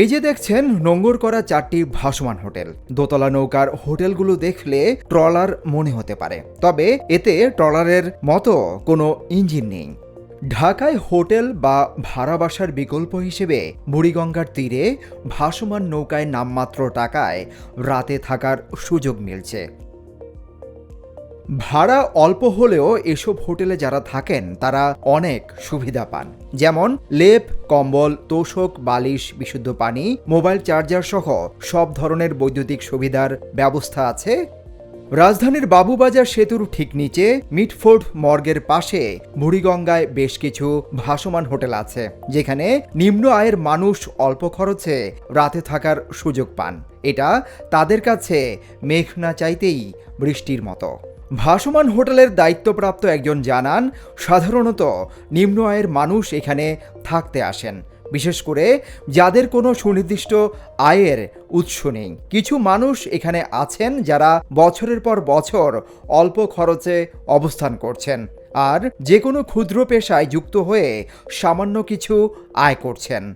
এই যে দেখছেন, নোঙ্গর করা চারটি ভাসমান হোটেল। দোতলা নৌকার হোটেলগুলো দেখলে ট্রলার মনে হতে পারে। তবে এতে ট্রলারের মতো কোনো ইঞ্জিন নেই। ঢাকায় হোটেল বা ভাড়া বাসার বিকল্প হিসেবে বুড়িগঙ্গার তীরে ভাসমান নৌকায় নামমাত্র টাকায় রাতে থাকার সুযোগ মিলছে। ভাড়া অল্প হলেও এসব হোটেলে যারা থাকেন, তারা অনেক সুবিধা পান। যেমন লেপ, কম্বল, তোষক, বালিশ, বিশুদ্ধ পানি, মোবাইল চার্জার সহ সব ধরনের বৈদ্যুতিক সুবিধার ব্যবস্থা আছে। রাজধানীর বাবুবাজার সেতুর ঠিক নিচে মিটফোর্ড মর্গের পাশে বুড়িগঙ্গায় বেশ কিছু ভাসমান হোটেল আছে, যেখানে নিম্ন আয়ের মানুষ অল্প খরচে রাতে থাকার সুযোগ পান। এটা তাদের কাছে মেঘ না চাইতেই বৃষ্টির মতো। ভাসমান হোটেলের দায়িত্বপ্রাপ্ত একজন জানান, সাধারণত নিম্ন আয়ের মানুষ এখানে থাকতে আসেন। বিশেষ করে যাদের কোনো সুনির্দিষ্ট আয়ের উৎস নেই। কিছু মানুষ এখানে আছেন যারা বছরের পর বছর অল্প খরচে অবস্থান করছেন আর যে কোনো ক্ষুদ্র পেশায় যুক্ত হয়ে সামান্য কিছু আয় করছেন।